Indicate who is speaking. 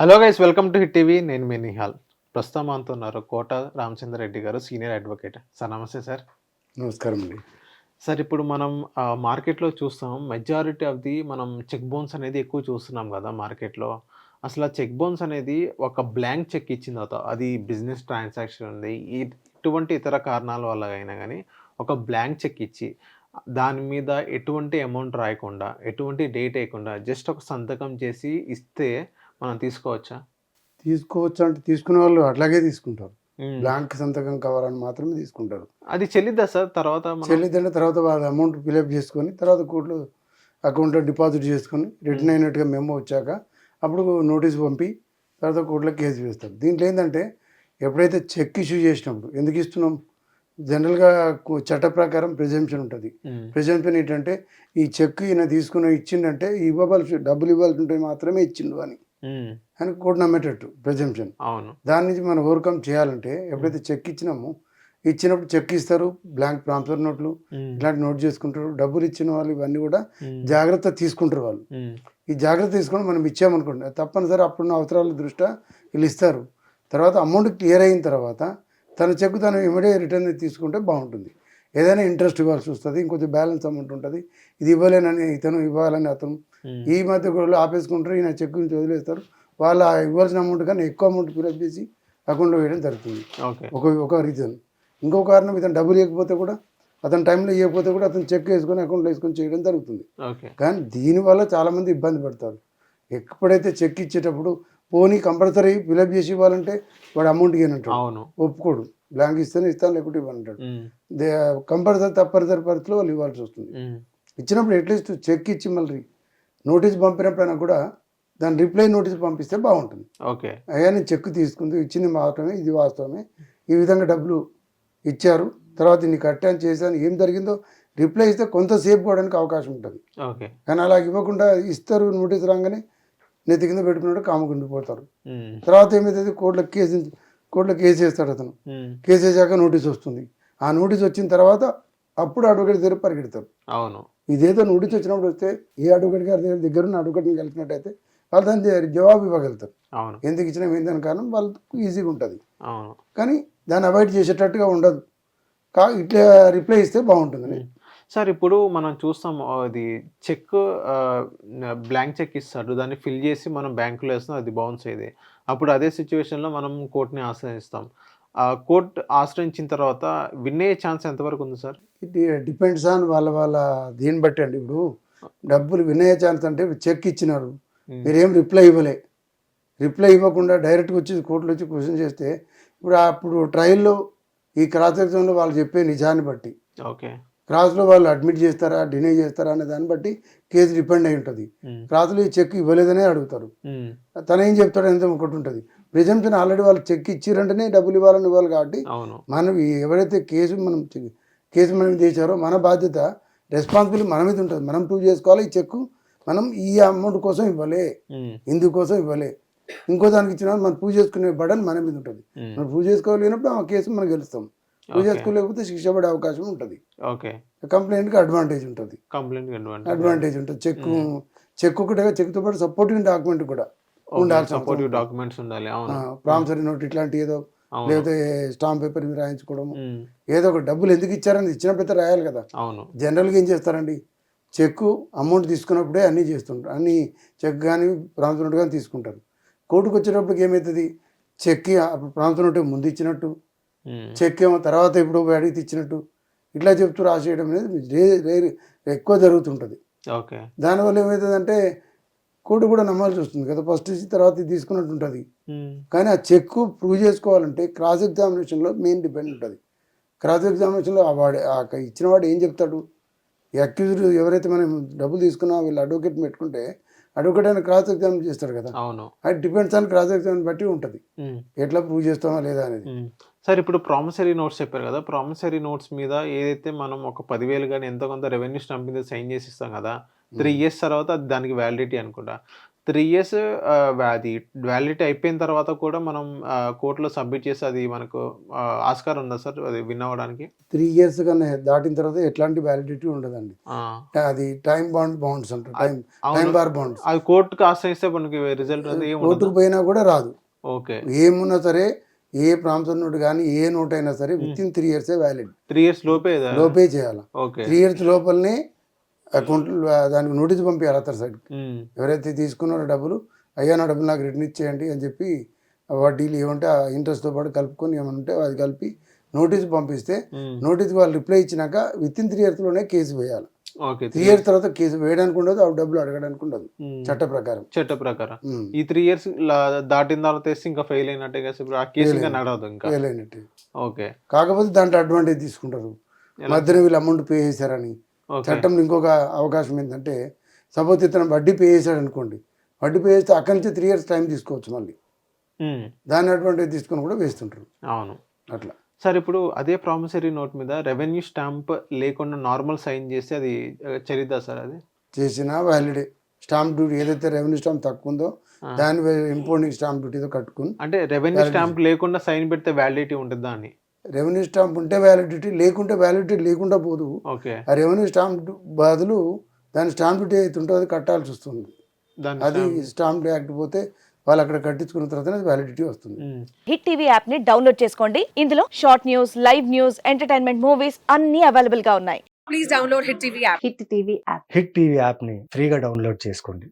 Speaker 1: Hello guys welcome to hit TV నేను మీ నిహాల్. ప్రస్తుతం మనతో ఉన్నారు కోట రామచంద్ర రెడ్డి గారు సీనియర్ అడ్వకేట్ సార్ నమస్తే సార్.
Speaker 2: నమస్కారం అండి.
Speaker 1: సార్ ఇప్పుడు మనం మార్కెట్లో చూస్తాం. మెజారిటీ ఆఫ్ ది మనం చెక్ బౌన్స్ అనేది ఎక్కువ చూస్తున్నాం కదా మార్కెట్లో అసలు ఆ చెక్ బౌన్స్ అనేది ఒక బ్లాంక్ చెక్ ఇచ్చిన తర్వాత అది బిజినెస్ ట్రాన్సాక్షన్ ఉంది. ఈ ఇటువంటి ఇతర కారణాల వల్ల అయినా కానీ ఒక బ్లాంక్ చెక్ ఇచ్చి దాని మీద ఎటువంటి అమౌంట్ రాయకుండా ఎటువంటి డేట్ వేయకుండా జస్ట్ ఒక సంతకం చేసి ఇస్తే మనం తీసుకోవచ్చా?
Speaker 2: తీసుకోవచ్చు అంటే తీసుకునే వాళ్ళు అట్లాగే తీసుకుంటారు. బ్లాంక్ సంతకం కావాలని మాత్రమే తీసుకుంటారు.
Speaker 1: అది చెల్లిద్దా సార్ తర్వాత
Speaker 2: చెల్లిదంటే తర్వాత వాళ్ళ అమౌంట్ ఫిలప్ చేసుకొని తర్వాత కోర్టులో అకౌంట్లో డిపాజిట్ చేసుకొని రిటర్న్ అయినట్టుగా మెమో వచ్చాక అప్పుడు నోటీస్ పంపి తర్వాత కోర్టులో కేసు వేస్తారు. దీంట్లో ఏంటంటే ఎప్పుడైతే చెక్ ఇష్యూ చేసినప్పుడు ఎందుకు ఇస్తున్నాం? జనరల్గా చట్ట ప్రకారం ప్రిజంప్షన్ ఉంటుంది. ప్రిజంప్షన్ ఏంటంటే ఈ చెక్ ఈయన తీసుకుని ఇచ్చిండంటే ఇవ్వవలసి డబ్బులు ఇవ్వాల్సి ఉంటే మాత్రమే ఇచ్చిండు అని. అని కోర్టు నమ్మేటట్టు ప్రిజంప్షన్
Speaker 1: అవును
Speaker 2: దాని నుంచి మనం ఓవర్కమ్ చేయాలంటే ఎప్పుడైతే చెక్ ఇచ్చినామో ఇచ్చినప్పుడు చెక్ ఇస్తారు బ్లాంక్ ట్రాన్స్ఫర్ నోట్లు. ఇట్లాంటి నోట్ చేసుకుంటారు డబ్బులు ఇచ్చిన వాళ్ళు ఇవన్నీ కూడా. జాగ్రత్త తీసుకుంటారు వాళ్ళు. ఈ జాగ్రత్త తీసుకొని మనం ఇచ్చామనుకోండి తప్పనిసరి అప్పుడున్న అవసరాల దృష్ట్యా వీళ్ళు ఇస్తారు తర్వాత అమౌంట్ క్లియర్ అయిన తర్వాత తన చెక్ తను ఇమీడియట్ రిటర్న్ తీసుకుంటే బాగుంటుంది. ఏదైనా ఇంట్రెస్ట్ ఇవ్వాల్సి వస్తుంది ఇంకొంచెం బ్యాలెన్స్ అమౌంట్ ఉంటుంది. ఇది ఇవ్వలేనని ఇతను ఇవ్వాలని అతను.
Speaker 1: మ్మ్.
Speaker 2: ఈ మధ్య కూడా ఆపేసుకుంటారు ఈయన చెక్ నుంచి వదిలేస్తారు వాళ్ళు ఆ ఇవ్వాల్సిన అమౌంట్ కన్నా ఎక్కువ అమౌంట్ ఫిలప్ చేసి అకౌంట్లో వేయడం జరుగుతుంది. ఒక ఒక రీజన్ ఇంకో కారణం ఇతను డబ్బులు ఇవ్వకపోతే కూడా అతను టైంలో ఇవ్వకపోతే కూడా అతను చెక్ వేసుకొని అకౌంట్లో వేసుకొని చేయడం జరుగుతుంది. కానీ దీనివల్ల చాలామంది ఇబ్బంది పడతారు. ఎప్పుడైతే చెక్ ఇచ్చేటప్పుడు పోనీ కంపల్సరీ ఫిలప్ చేసి ఇవ్వాలంటే వాడు అమౌంట్ ఇవ్వనంటాడు ఒప్పుకోడు. బ్లాంక్ ఇస్తేనే ఇస్తాను లేకుంటే ఇవ్వనంటాడు. దే కంపల్సరీ తప్పనిసరి పరిస్థితిలో వాళ్ళు ఇవ్వాల్సి వస్తుంది. ఇచ్చినప్పుడు అట్లీస్ట్ చెక్ ఇచ్చి మళ్ళీ నోటీస్ పంపినప్పుడైనా కూడా దాని రిప్లై నోటీస్ పంపిస్తే బాగుంటుంది.
Speaker 1: ఓకే.
Speaker 2: అయ్యా నేను చెక్ తీసుకుంది ఇచ్చింది మాత్రమే ఇది వాస్తవమే. ఈ విధంగా డబ్బులు ఇచ్చారు. తర్వాత ఇన్ని కట్టాను చేశాను ఏం జరిగిందో రిప్లై ఇస్తే కొంత సేఫ్ పోవడానికి అవకాశం ఉంటుంది.
Speaker 1: ఓకే.
Speaker 2: కానీ అలా ఇవ్వకుండా ఇస్తారు నోటీస్ రాగానే నెత్తి కింద పెట్టుకున్నట్టు కాముకుండిపోతారు. తర్వాత ఏమైతుంది? కోర్టులో కేసు కోర్టులో కేసు వేస్తాడు అతను. కేసు వేసాక నోటీస్ వస్తుంది. ఆ నోటీస్ వచ్చిన తర్వాత అప్పుడు అడ్వకేట్ దగ్గర పరిగెడతారు.
Speaker 1: అవును.
Speaker 2: ఇదేదో నోటీస్ వచ్చినప్పుడు వస్తే ఏ అడ్వకేట్ గారి దగ్గర దగ్గర ఉన్న అడ్వకేట్ని కలిపినట్టయితే వాళ్ళు దాని జవాబు ఇవ్వగలుగుతారు.
Speaker 1: అవును.
Speaker 2: ఎందుకు ఇచ్చినా ఏందని కారణం వాళ్ళకు ఈజీగా ఉంటుంది.
Speaker 1: అవును.
Speaker 2: కానీ దాన్ని అవాయిడ్ చేసేటట్టుగా ఉండదు. కా ఇట్లా రిప్లై ఇస్తే బాగుంటుంది.
Speaker 1: సార్ ఇప్పుడు మనం చూస్తాం అది చెక్ బ్లాంక్ చెక్ ఇస్తాడు దాన్ని ఫిల్ చేసి మనం బ్యాంకులో వేస్తాం అది బౌన్స్ అయ్యేది. అప్పుడు అదే సిచ్యువేషన్లో మనం కోర్టుని ఆశ్రయిస్తాం. ఆ కోర్టు ఆశ్రయించిన తర్వాత విన్ అయ్యే ఛాన్స్ ఎంతవరకు ఉంది సార్?
Speaker 2: ఇది డిపెండ్స్ ఆన్ వాళ్ళ వాళ్ళ దీన్ని బట్టి అండి. ఇప్పుడు డబ్బులు వినయ ఛాన్స్ అంటే చెక్ ఇచ్చినారు. మీరేం రిప్లై ఇవ్వలే. రిప్లై ఇవ్వకుండా డైరెక్ట్గా వచ్చి కోర్టులో వచ్చి క్వశ్చన్ చేస్తే ఇప్పుడు అప్పుడు ట్రయల్లో ఈ క్రాస్ ఎగ్జామ్లో వాళ్ళు చెప్పే నిజాన్ని బట్టి
Speaker 1: ఓకే.
Speaker 2: క్రాస్లో వాళ్ళు అడ్మిట్ చేస్తారా డినై చేస్తారా అనే దాన్ని బట్టి కేసు డిపెండ్ అయి ఉంటుంది. క్రాస్లో ఈ చెక్ ఇవ్వలేదనే అడుగుతారు. తను ఏం చెప్తాడు ఎంత ఒకటి ఉంటుంది. ప్రిజంప్షన్ ఆల్రెడీ వాళ్ళు చెక్ ఇచ్చిరంటేనే డబ్బులు ఇవ్వాలని ఇవ్వాలి కాబట్టి మనం ఎవరైతే కేసు మనం కేసు మనం చేశారో మన బాధ్యత రెస్పాన్సిబిలిటీ మన మీద ఉంటుంది. మనం ప్రూవ్ చేసుకోవాలి ఈ చెక్ మనం ఈ అమౌంట్ కోసం ఇవ్వలే. ఇందుకోసం ఇవ్వలే. ఇంకో దానికి ఇచ్చిన మనం ప్రూవ్ చేసుకునే బడన్ మన మీద ఉంటుంది. మనం ప్రూవ్ చేసుకోలేనప్పుడు ఆ కేసు మనం గెలుస్తాం. Prove
Speaker 1: Okay.
Speaker 2: చేసుకోలేకపోతే శిక్ష పడే అవకాశం ఉంటుంది.
Speaker 1: ఓకే.
Speaker 2: కంప్లైంట్కి అడ్వాంటేజ్ ఉంటుంది.
Speaker 1: Complaint advantage.
Speaker 2: ఉంటుంది. చెక్ చెక్ ఒకటే చెక్తో పాటు సపోర్టింగ్ డాక్యుమెంట్ కూడా ఉండాల్సిన
Speaker 1: సపోర్టివ్ డాక్యుమెంట్స్ ఉండాలి.
Speaker 2: ప్రామిసరీ నోట్ ఇట్లాంటి ఏదో లేకపోతే స్టాంప్ పేపర్ మీద రాయించుకోవడం
Speaker 1: మ్మ్.
Speaker 2: ఏదో ఒక డబ్బులు ఎందుకు ఇచ్చారని ఇచ్చినప్పుడైతే రాయాలి కదా.
Speaker 1: అవును.
Speaker 2: జనరల్గా ఏం చేస్తారండి? చెక్కు అమౌంట్ తీసుకున్నప్పుడే అన్నీ చేస్తుంటారు. అన్ని చెక్ కానీ ప్రాంతం నోట్ కానీ తీసుకుంటారు. కోర్టుకు వచ్చేటప్పటికి ఏమవుతుంది చెక్ ప్రాంతం నోట్ ముందు ఇచ్చినట్టు. చెక్ ఏమో తర్వాత ఇప్పుడు అడిగితే ఇచ్చినట్టు ఇట్లా చెప్తూ రాసేయడం అనేది ఎక్కువ జరుగుతుంటుంది.
Speaker 1: ఓకే.
Speaker 2: దానివల్ల ఏమవుతుందంటే కోర్టు కూడా నమ్మాల్సి వస్తుంది కదా. ఫస్ట్ ఇచ్చి తర్వాత తీసుకున్నట్టు ఉంటుంది. కానీ ఆ చెక్ ప్రూవ్ చేసుకోవాలంటే క్రాస్ ఎగ్జామినేషన్లో మెయిన్ డిపెండ్ ఉంటుంది. క్రాస్ ఎగ్జామినేషన్లో ఆ వాడు ఆ ఇచ్చిన వాడు ఏం చెప్తాడు? ఈ అక్యూజ్డ్ ఎవరైతే మనం డబ్బులు తీసుకున్నా వీళ్ళు అడ్వకేట్ పెట్టుకుంటే అడ్వకేట్ అయినా క్రాస్ ఎగ్జామ్ చేస్తాడు కదా.
Speaker 1: అవును.
Speaker 2: అది డిపెండ్స్ ఆన్ క్రాస్ ఎగ్జామ్ బట్టి ఉంటుంది. ఎట్లా ప్రూవ్ చేస్తామా లేదా అనేది.
Speaker 1: సార్ ఇప్పుడు ప్రామిసరీ నోట్స్ చెప్పారు కదా ప్రామిసరీ నోట్స్ మీద ఏదైతే మనం ఒక పదివేలు కానీ ఎంతో కొంత రెవెన్యూ స్టాంప్ మీద సైన్ చేసి ఇస్తాం కదా త్రీ ఇయర్స్ తర్వాత అది దానికి వ్యాలిడిటీ అనుకుంటా. త్రీ ఇయర్స్ అది వ్యాలిడిటీ అయిపోయిన తర్వాత కూడా మనం కోర్టులో సబ్మిట్ చేసి అది మనకు ఆస్కారం ఉందా సార్? అది విన్ అవ్వడానికి?
Speaker 2: త్రీ ఇయర్స్ కన్నా దాటిన తర్వాత ఎట్లాంటి వ్యాలిడిటీ ఉండదండి. అది టైం బాండ్ బాండ్స్ అంటారు టైం బార్ బాండ్స్
Speaker 1: అది కోర్టుకు ఆశ్రయిస్తే మనకి రిజల్ట్
Speaker 2: కోర్టుకు పోయినా కూడా రాదు.
Speaker 1: ఓకే.
Speaker 2: ఏమున్నా సరే ఏ ప్రాంతం నుండి కానీ ఏ నోట్ అయినా సరే విత్ ఇన్ త్రీ ఇయర్సే వ్యాలిడ్
Speaker 1: త్రీ ఇయర్స్ లోపే?
Speaker 2: లోపే చేయాలి? త్రీ ఇయర్స్ లోపలనే అకౌంట్ దానికి నోటీస్ పంపించాలి అతని సైడ్
Speaker 1: ఉమ్,
Speaker 2: ఎవరైతే తీసుకున్నారో డబ్బులు అయ్యా నా డబ్బులు నాకు రిటర్న్ ఇచ్చేయండి అని చెప్పి వడ్డీలు ఏమంటే ఆ ఇంట్రెస్ట్తో పాటు కలుపుకొని ఏమంటే అది కలిపి నోటీస్ పంపిస్తే నోటీస్ వాళ్ళు రిప్లై ఇచ్చినాక విత్ ఇన్ త్రీ ఇయర్స్లోనే కేసు వేయాలి. త్రీ ఇయర్స్ తర్వాత కేసు వేయడానికి ఉండదు ఆ డబ్బులు అడగడానికి ఉండదు.
Speaker 1: ఉమ్,
Speaker 2: చట్ట ప్రకారం.
Speaker 1: చట్ట ప్రకారం.
Speaker 2: ఉమ్.
Speaker 1: ఈ త్రీ ఇయర్స్ దాటిన తర్వాత ఇంకా ఫెయిల్ అయినట్టే కదా ఇప్పుడు ఆ కేసు ఇంకా నడవదు ఇంకా.
Speaker 2: ఫెయిల్ అయినట్టు.
Speaker 1: ఓకే.
Speaker 2: కాకపోతే దాంట్లో అడ్వాంటేజ్ తీసుకుంటారు? మధ్యన వీళ్ళు అమౌంట్ పే చేశారని. చట్టంలో ఇంకొక అవకాశం ఏంటంటే సపోజ్ ఇతను వడ్డీ పే చేశాడు అనుకోండి. వడ్డీ పే చేస్తే అక్కడి నుంచి త్రీ ఇయర్స్ టైం తీసుకోవచ్చు మళ్ళీ.
Speaker 1: ఉమ్,
Speaker 2: దాని అడ్వాంటేజ్ తీసుకొని కూడా వేస్తుంటారు.
Speaker 1: అవును.
Speaker 2: అట్లా.
Speaker 1: సార్ ఇప్పుడు అదే ప్రామిసరీ నోట్ మీద రెవెన్యూ స్టాంప్ లేకుండా నార్మల్ సైన్ చేస్తే అది ఆ, చెల్లిద్దా సార్ అది?
Speaker 2: చేసిన వ్యాలిడే స్టాంప్ డ్యూటీ ఏదైతే రెవెన్యూ స్టాంప్ తక్కువ ఉందో. దాని ఇంపోర్టింగ్ స్టాంప్ డ్యూటీతో కట్టుకుని
Speaker 1: అంటే రెవెన్యూ స్టాంప్ లేకుండా సైన్ పెడితే వ్యాలిడిటీ ఉంటుందా అని?
Speaker 2: రెవెన్యూ స్టాంప్ ఉంటే వ్యాలిడిటీ లేకుంటే వ్యాలిడిటీ లేకుండా పోదు.
Speaker 1: ఓకే.
Speaker 2: ఆ రెవెన్యూ స్టాంప్ బదులు దాని స్టాంప్ డ్యూటీ అయితే ఉంటుందో అది కట్టాల్సి వస్తుంది. అది స్టాంప్ యాక్ట్ పోతే వాళ్ళు అక్కడ కట్టించుకున్న తర్వాత వ్యాలిడిటీ వస్తుంది.
Speaker 3: హిట్ టీవీ యాప్ని డౌన్లోడ్ చేసుకోండి. ఇందులో short news live news entertainment movies అన్ని అవైలబుల్గా ఉన్నాయి.
Speaker 4: Please download Hit TV app.
Speaker 3: Hit TV app
Speaker 5: hit TV యాప్ని ఫ్రీగా డౌన్లోడ్ చేసుకోండి.